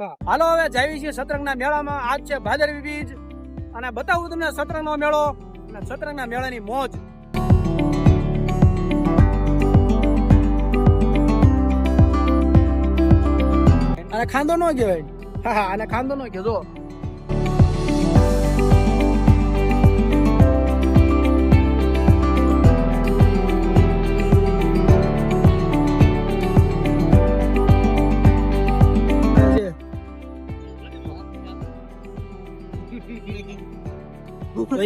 હાલો હવે જાવી છીએ સતરંગના મેળામાં. આજ છે ભાદરવી બીજ. અને બતાવું તમને સતરંગનો મેળો અને સતરંગના મેળાની મોજ. અને ખાંદો નો કહેવાય. હા હા, અને ખાંદો નો કહેજો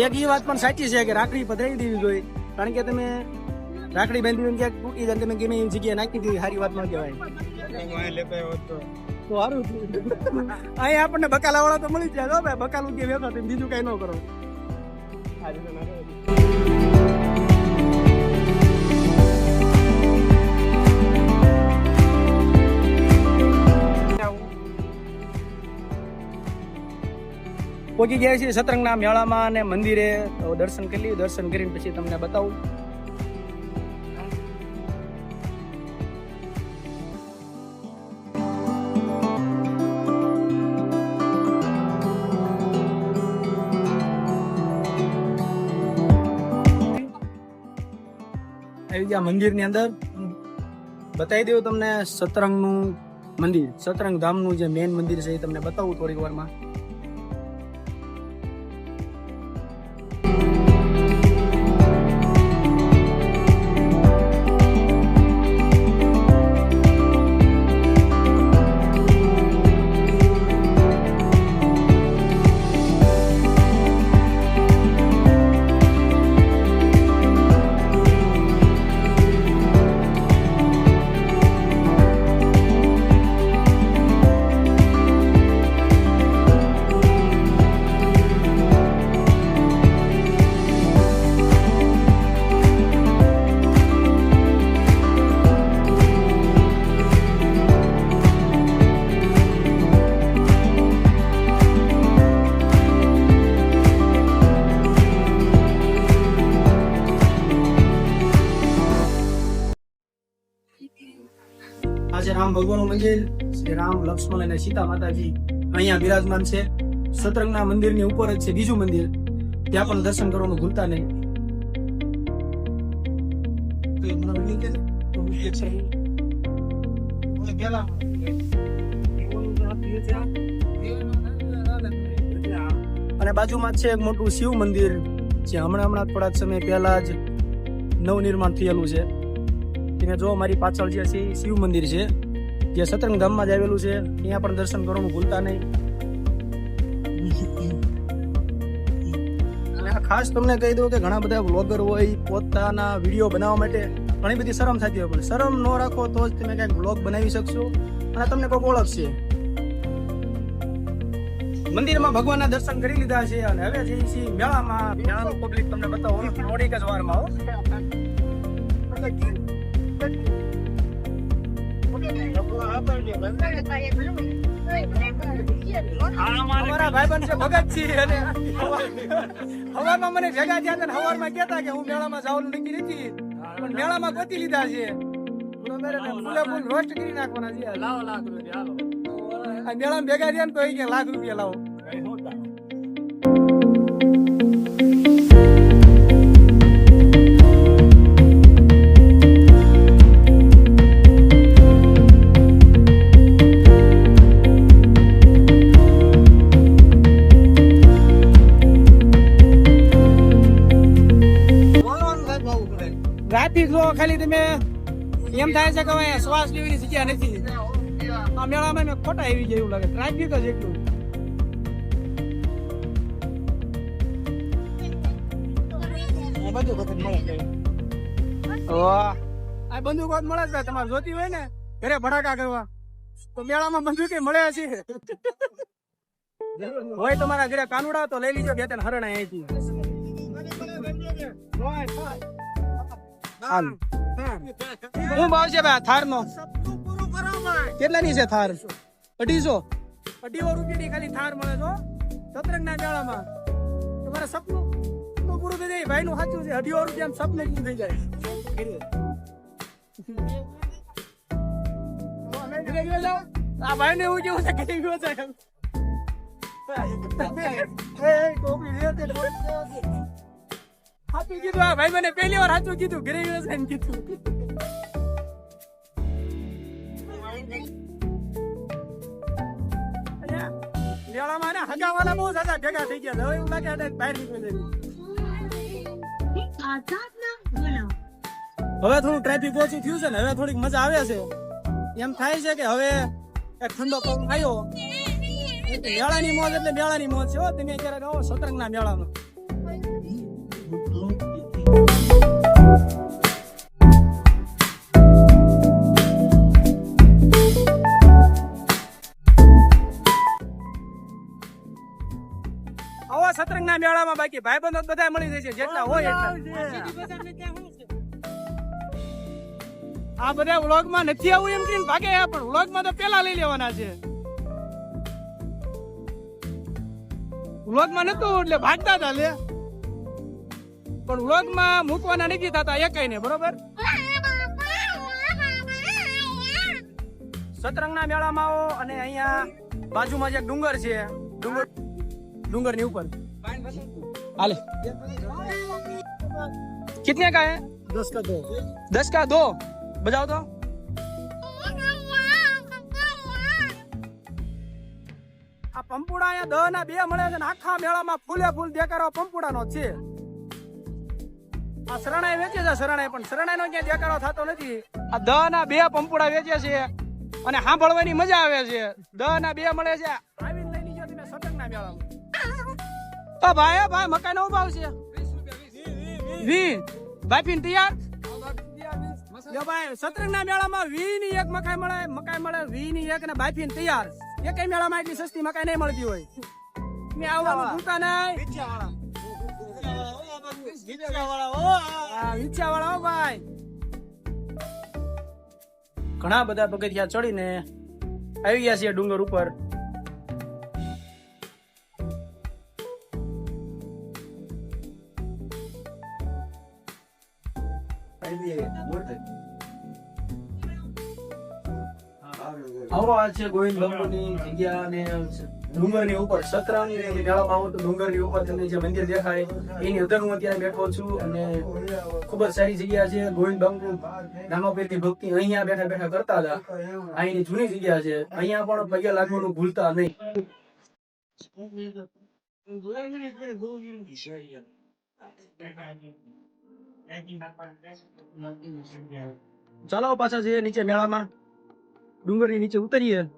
એક એ વાત પણ સાચી છે કે રાખડી પધરાવી દેવી જોઈએ. કારણ કે તમે રાખડી બાંધી ક્યાંક તૂટી જાય તમે ગમે એવી જગ્યાએ નાખી દીધી, સારી વાત ન કહેવાય. તો સારું. અહીંયા આપણને બકાલા વાળા તો મળી જાય ભાઈ. બકાલું કે વેચો બીજું કઈ ન કરો. પહોંચી ગયા છીએ સતરંગના મેળામાં અને મંદિરે. દર્શન કરી લઈએ દર્શન કરીને પછી તમને બતાવું. આવી ગયા મંદિરની અંદર. બતાવી દઉં તમને સતરંગનું મંદિર. સતરંગ ધામનું જે મેન મંદિર છે એ તમને બતાવું થોડીક વારમાં. ભગવાનનું મંદિર, શ્રી રામ, લક્ષ્મણ અને સીતા માતાજી અહીંયા બિરાજમાન છે. સતરંગના મંદિરની ઉપર જ છે બીજું મંદિર. ત્યાં પણ દર્શન કરવાનું ભૂલતા નહીં. અને બાજુમાં છે એક મોટું શિવ મંદિર, જે હમણાં હમણાં થોડાક સમય પહેલા જ નવનિર્માણ થયેલું છે. તમે જો મારી પાછળ જે છે શિવ મંદિર છે. જે સતરંગ ધામમાં જ આવેલું છે, ત્યાં પણ દર્શન કરવાનું ભૂલતા નહીં. અને આ ખાસ તમને કહી દઉં કે ઘણા બધા બ્લોગર હોય, પોતાના વીડિયો બનાવવા માટે ઘણી બધી શરમ થતી હોય, પણ શરમ ન રાખો તો જ તમે કંઈક બ્લોગ બનાવી શકશો. અને તમને કોઈ ઓળખશે મંદિરમાં ભગવાનના દર્શન કરી લીધા છે અને હવે જઈએ છીએ મેળામાં મેળાનું પબ્લિક તમને બતાવો. થોડીક જ વારમાં, હો. અમારા મને ભેગા થયા હતા હવારમાં કહેતા કે હું મેળામાં જવાનું નક્કી પણ મેળામાં ગોતી લીધા છે. ફૂલે ભેગા થયા ને તો લાખ રૂપિયા લાવો. ખાલી તમે એમ થાય છે કે હવે શ્વાસ લેવાની જગ્યા નથી. આ મેળામાં મેં ખોટા આવી જાય એવું લાગે. ટ્રાફિક જ એટલું. આ બંદૂકો મળે છે તમારે જોતી હોય ને, ઘરે ભડાકા કરવા. તો મેળામાં બંદૂકે મળે છે હોય તમારા ઘરે કાનુડા તો લઈ લીજો ત્રણ હરણા અહીંથી. હાલ. શું ભાવ છે ભાઈ થાર નો કેટલાની છે થાર અઢીસો અઢીસો રૂપિયાની ખાલી થાર મળે છો સતરંગના મેળામાં તમારે સપનું સપનું પૂરું થઈ જાય ભાઈ નું સાચું છે અઢીસો રૂપિયા સપનું પૂરું થઈ જાય? આ ભાઈ ને એવું કેવું છે કે ગયો છે સાચું કીધું, આ ભાઈ મને પહેલી વાર સાચું કીધું ગયો એમ કીધું. મેળામાં ને હગાવાલા બહુ સાચા ભેગા થઈ ગયા. હવે એવું લાગે છે બહાર નીકળી હવે થોડું ટ્રાફિક ઓછું થયું છે ને, હવે થોડીક મજા આવે છે. એમ થાય છે કે હવે એક ઠંડો પગ આવ્યો. મેળાની મોજ એટલે મેળાની મોજ છે તમે ક્યારેક આવો સતરંગના મેળામાં. ના મેળામાં બાકી ભાઈબંધો બધા મળી જશે જેટલા હોય આ બધા વ્લોગમાં નથી આવું એમ કરીને ભાગે પણ વ્લોગમાં તો પેલા લઈ લેવાના છે. વ્લોગમાં નતું એટલે ભાગતા હતા લે. પણ વ્લોગમાં મૂકવાના નથી થતા એકાઈ ને બરોબર? સતરંગના મેળામાં આવો અને અહીંયા બાજુમાં જે ડુંગર છે. ડુંગરની ઉપર. ऊपर हाले कितने का है दस का दो दस का दो बजाओ तो આ પંપુડા અહીંયા દહ ના બે મળે છે ને આખા મેળામાં ફૂલે ફૂલ દેખાડો પંપુડાનો છે આ શરણાઈ વેચે છે શરણાઈ પણ શરણાઈ નો ક્યાં દેખાડો થતો નથી આ દહ ના બે પંપુડા વેચે છે અને સાંભળવાની મજા આવે છે દહ ના બે મળે છે તો ભાઈ એ ભાઈ મકાઈ નો ભાવ છે? વી ભાઈ પીન તૈયાર જો ભાઈ સતરંગના મેળામાં વી ની એક મકાઈ મળે મકાઈ મળે વી ની એક ને બાઈ પીન તૈયાર એકેય મેળામાં એટલી સસ્તી મકાઈ નહીં મળતી હોય. મેં આવવાનું ભૂકા નહીં ભાઈ. ઘણા બધા પગથિયા ચડીને આવી ગયા છીએ ડુંગર ઉપર. આ છે, ગોવિંદ બાપુની જગ્યા ડુંગરની ઉપર, સતરાની મેળામાં આવો તો ડુંગરની ઉપર તમને જે મંદિર દેખાય, એની અંદર હું અત્યારે બેઠો છું અને ખૂબ જ સારી જગ્યા છે. ગોવિંદ બાપુ નામાપીરની ભક્તિ અહીંયા બેઠા બેઠા કરતા હતા. અહીંની જૂની જગ્યા છે. અહીંયા પણ પગે લાગવાનું ભૂલતા નહીં. ચાલો પાછા જઈએ નીચે મેળામાં. ડુંગરની નીચે ઉતરીએ.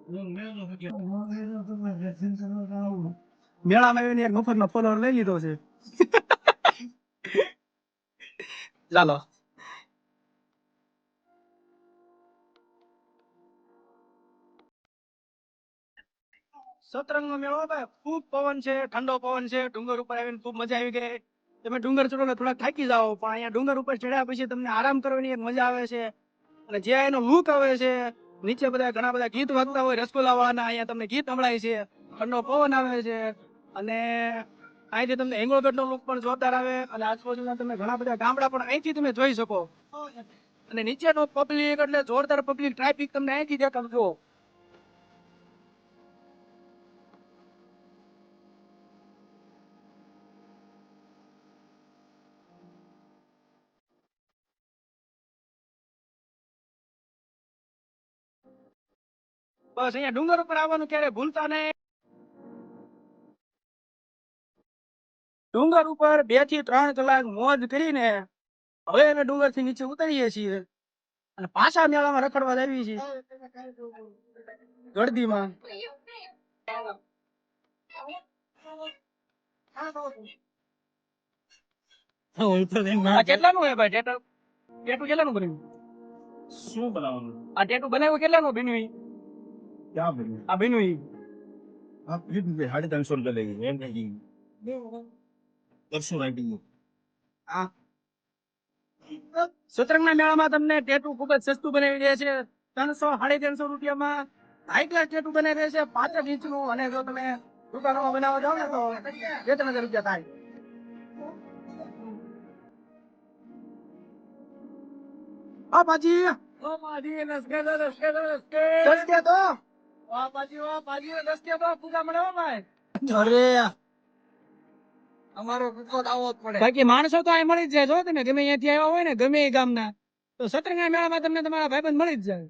મેળામાં આવીને એક મફતનો ફોલોવર લઈ લીધો છે. ચાલો. સતરંગનો મેળો ભાઈ ખૂબ પવન છે, ઠંડો પવન છે. ડુંગર ઉપર આવીને ખૂબ મજા આવી ગઈ. તમે ડુંગર ચડો ને થોડા થાકી જાઓ, પણ અહીંયા ડુંગર ઉપર ચડ્યા પછી તમને આરામ કરવાની એક મજા આવે છે. અને જે એનો લુક આવે છે નીચે બધા ઘણા બધા ગીત વાગતા હોય રસગુલ્લા વાળાના અહીંયા તમને ગીત સંભળાય છે ઠંડો પવન આવે છે અને અહીંથી તમને એંગોળગઢ નો લુક પણ જોરદાર આવે અને આજુબાજુના તમે ઘણા બધા ગામડા પણ અહીંથી તમે જોઈ શકો. અને નીચેનો પબ્લિક એટલે જોરદાર પબ્લિક ટ્રાફિક તમને અહીંથી દેખાતું બસ અહીંયા ડુંગર ઉપર આવવાનું ક્યારે ભૂલતા નહીં. ડુંગર ઉપર બેથી ત્રણ કલાક મોજ કરીને હવે અમે ડુંગરથી નીચે ઉતરીએ છીએ અને પાછા મેળામાં રખડવા આવી છીએ. ગળદીમાં. કેટલાનું હે ભાઈ? ટેટુ ટેટુ કેટલાનું બન્યું શું બનાવવાનું? આ ટેટુ બનાવ્યું કેટલાનું બન્યું આ બન્યું ઈ? આ કીધું કે સાડી ત્રણસો રૂપિયા લઈ ગયું એમ નહીં બસો રાઈટિંગ આ સતરંગના મેળામાં તમને ટેટુ ખૂબ જ સસ્તું બનાવી દે છે. ત્રણસો સાડી ત્રણસો રૂપિયામાં હાઈ ક્લાસ ટેટુ બનાવી દે છે. પાંચ ઇંચનું અને જો તમે દુકાનોમાં બનાવવા જાવ ને તો બે ત્રણ હજાર રૂપિયા થાય. આ બાજી સસ્તે તો. વાહ પાજી વાહ પાજી દસ્તે બા પૂજા મળે ભાઈ. અરે અમારો કુકો આવો જ પડે. બાકી માણસો તો અહીં મળી જ જાય. જો તમે ગમે અહીંયાથી આવ્યા હોય ને ગમે એ ગામના તો સતરંગા મેળામાં તમને તમારા ભાઈબંધ મળી જ જાય.